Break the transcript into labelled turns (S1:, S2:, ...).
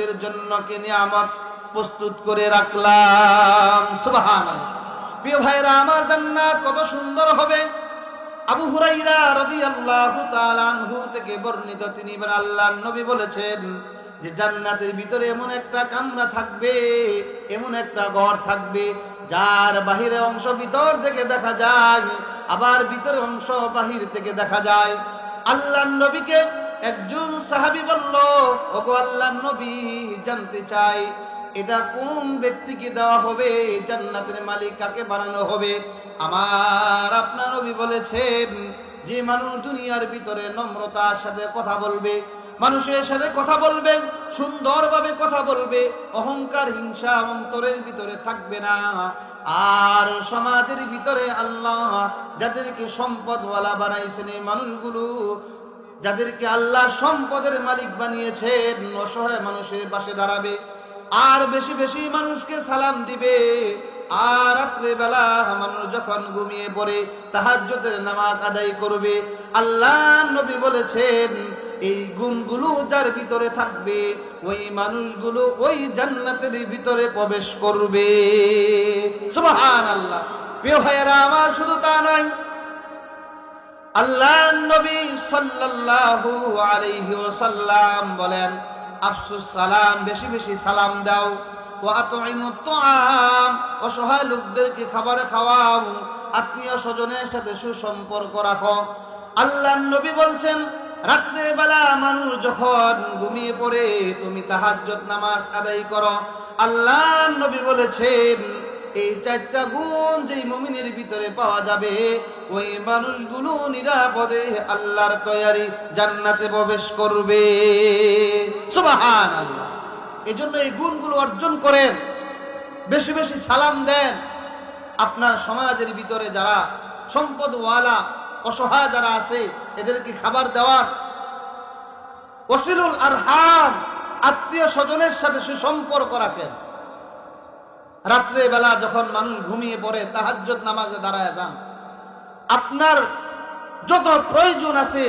S1: লোকদের জন্য কি নিয়ামত প্রস্তুত করে রাখলাম? সুবহানাল্লাহ। প্রিয় ভাইরা আমার জান্নাত কত সুন্দর হবে। আবু হুরাইরা থেকে বর্ণিত তিনি নবী বলেছেন যে জান্নাতের ভিতরে এমন একটা কামরা থাকবে, এমন একটা ঘর থাকবে, যার বাহিরে অংশ ভিতর থেকে দেখা যায়, আবার ভিতরে অংশ বাহির থেকে দেখা যায়। আল্লাহর নবীকে একজন সাহাবী বলল ওগো আল্লাহর নবী, জানতে চাই, এটা কোন ব্যক্তিকে দেওয়া হবে, জান্নাতের মালিক কাকে বানানো হবে? আমার আপনার নবী বলেছেন যে মানুষ দুনিয়ার ভিতরে নম্রতার সাথে কথা বলবে, মানুষের সাথে কথা বলবে, সুন্দরভাবে কথা বলবে, অহংকার, হিংসা অন্তরের ভিতরে থাকবে না। আর সমাজের ভিতরে আল্লাহ যাদেরকে সম্পদওয়ালা বানাইছেন এই মানুষগুলো যাদেরকে আল্লাহর সম্পদের মালিক বানিয়েছেন, অসহায় মানুষের পাশে দাঁড়াবে। আর বেশি বেশি মানুষকে সালাম দিবে। আর রাত্রে বেলা মানুষ যখন ঘুমিয়ে পড়ে, তাহাজ্জুদের নামাজ আদায় করবে। আল্লাহ নবী বলেছেন, এই গুণগুলো যার ভিতরে থাকবে, ওই মানুষগুলো ওই জান্নাতের ভিতরে প্রবেশ করবে। সুবহানাল্লাহ। প্রিয় ভাইয়েরা, আমার শুধু তা নয় আল্লাহ নবী সাল্লাল্লাহু আলাইহি ওয়াসাল্লাম বলেন, আফসুস সালাম, বেশি বেশি সালাম দাও। ও আতইমুত তুআম, অসহায় লোকদেরকে খাবার খাওয়াও। আত্মীয় স্বজনের সাথে সুসম্পর্ক রাখো। আল্লাহ নবী বলছেন রাত্রে বেলা মানুষ যখন ঘুমিয়ে পড়ে, তুমি তাহাজ্জুদ নামাজ আদায় করো। আল্লাহ নবী বলেছেন এই চারটা গুণ যেই মুমিনের ভিতরে পাওয়া যাবে, ওই মানুষগুলো নিরাপদে আল্লাহর তৈয়ারি জান্নাতে প্রবেশ করবে। এই জন্য এই গুণগুলো অর্জন করেন, বেশি বেশি সালাম দেন। আপনার সমাজের ভিতরে যারা সম্পদওয়ালা, অসহায় যারা আছে, এদেরকে খাবার দেওয়ার ওসিলুল আরহাম, আত্মীয় স্বজনের সাথে সুসম্পর্ক রাখেন। রাত্রে বেলা যখন মানুষ ঘুমিয়ে পড়ে তাহাজ্জত নামাজে দাঁড়ায় যান। আপনার যত প্রয়োজন আছে